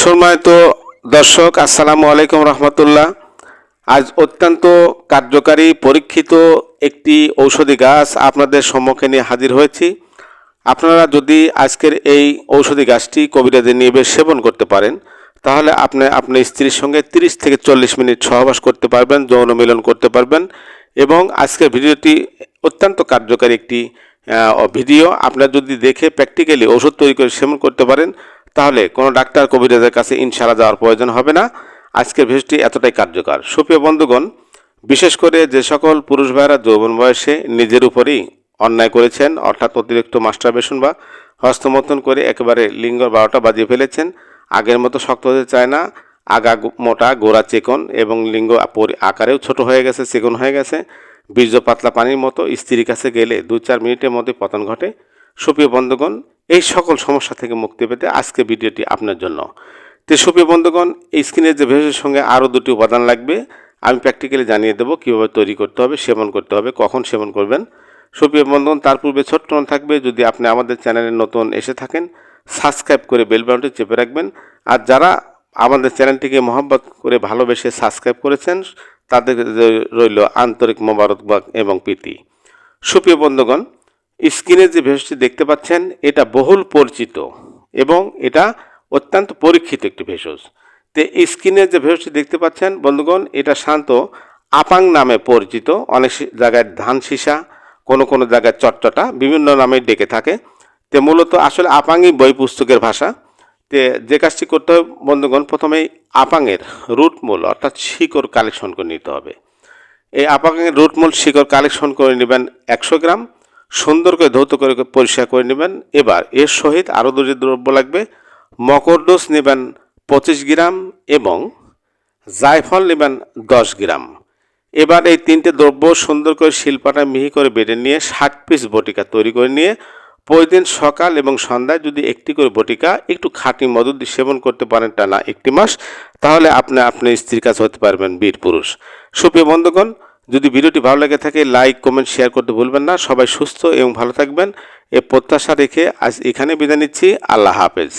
সম্মানিত দর্শক, আসসালামু আলাইকুম রহমতুল্লাহ। আজ অত্যন্ত কার্যকারী, পরীক্ষিত একটি ঔষধি গাছ আপনাদের সম্মুখে নিয়ে হাজির হয়েছি। আপনারা যদি আজকের এই ঔষধি গাছটি কবিরাজের নিয়ে বেশ সেবন করতে পারেন, তাহলে আপনি আপনার স্ত্রীর সঙ্গে 30 থেকে চল্লিশ মিনিট সহবাস করতে পারবেন, যৌন মিলন করতে পারবেন এবং আজকের ভিডিওটি অত্যন্ত কার্যকারী একটি ভিডিও। আপনারা যদি দেখে প্র্যাকটিক্যালি ওষুধ তৈরি করে সেবন করতে পারেন তাহলে কোনো ডাক্তার কবিরাজের কাছে ইনশাআল্লাহ যাওয়ার প্রয়োজন হবে না। আজকের ভিডিওটি এতটাই কার্যকর। সুপ্রিয় বন্ধুগণ, বিশেষ করে যে সকল পুরুষ ভাইরা যৌবন বয়সে নিজের উপরেই অন্যায় করেছেন, অর্থাৎ অতিরিক্ত মাস্টারবেশন বা হস্তমতন করে একেবারে লিঙ্গ বারোটা বাজিয়ে ফেলেছেন, আগের মতো শক্ত হতে চায় না। আগা মোটা, গোড়া চিকন এবং লিঙ্গ আকারেও ছোট হয়ে গেছে, চিকন হয়ে গেছে। বীর্য পাতলা পানির মতো স্ত্রীর কাছে গেলে দু চার মিনিটের মধ্যে পতন ঘটে। সুপ্রিয় বন্ধুগণ এই সকল সমস্যা থেকে মুক্তি পেতে আজকে ভিডিওটি আপনার জন্য। তো সুপ্রিয় বন্ধুগণ, এই স্ক্রিনের যে ভেষজের সঙ্গে আরও দুটি উপাদান লাগবে, আমি প্র্যাকটিক্যালি জানিয়ে দেবো কীভাবে তৈরি করতে হবে, সেবন করতে হবে, কখন সেবন করবেন। সুপ্রিয় বন্ধুগণ, তার পূর্বে ছোট্ট থাকবে, যদি আপনি আমাদের চ্যানেলে নতুন এসে থাকেন সাবস্ক্রাইব করে বেল চেপে রাখবেন। আর যারা আমাদের চ্যানেলটিকে মহব্বত করে ভালোবেসে সাবস্ক্রাইব করেছেন, তাদের রইল আন্তরিক মোবারকবাদ এবং প্রীতি। সুপ্রিয় বন্ধুগণ স্ক্রিনে যে ভেষজটি দেখতে পাচ্ছেন, এটা বহুল পরিচিত এবং এটা অত্যন্ত পরীক্ষিত একটি ভেষজ। তো স্ক্রিনে যে ভেষজটি দেখতে পাচ্ছেন, বন্ধুগণ, এটা শান্ত আপাং নামে পরিচিত। অনেক জায়গায় ধান সীসা, কোনো কোনো জায়গায় চটচটা, বিভিন্ন নামে ডেকে থাকে। তে মূলত আসলে আপাঙ্গই বই পুস্তকের ভাষা। তে যে কাজটি করতে হবে, বন্ধুগণ, প্রথমেই আপাঙের রুট মূল, অর্থাৎ শিকড় কালেকশন করে নিতে হবে। এই আপাঙের রুট মূল, শিকড় কালেকশন করে নেবেন একশো গ্রাম। সুন্দর করে ধৌত করে পরিষ্কার করে নেবেন। এবার এর সহিত আরও দুটি দ্রব্য লাগবে। মকরডোস নেবেন পঁচিশ গ্রাম এবং জায়ফল নেবেন দশ গ্রাম। এবার এই তিনটে দ্রব্য সুন্দর করে শিলপাটা মিহি করে বেটে নিয়ে ষাট পিস বটিকা তৈরি করে নিয়ে প্রতিদিন সকাল এবং সন্ধ্যায় যদি একটি করে বটিকা একটু খাঁটি মধু দিয়ে সেবন করতে পারেন টানা একটি মাস, তাহলে আপনি আপনার স্ত্রীর কাছে হতে পারবেন বীর পুরুষ। সুপ্রিয় বন্ধুগণ যদি ভিডিওটি ভালো লেগে থাকে লাইক কমেন্ট শেয়ার করতে ভুলবেন না। সবাই সুস্থ এবং ভালো থাকবেন। এ প্রত্যাশা রেখে আজ এখানে বিদায় নিচ্ছি। আল্লাহ হাফেজ।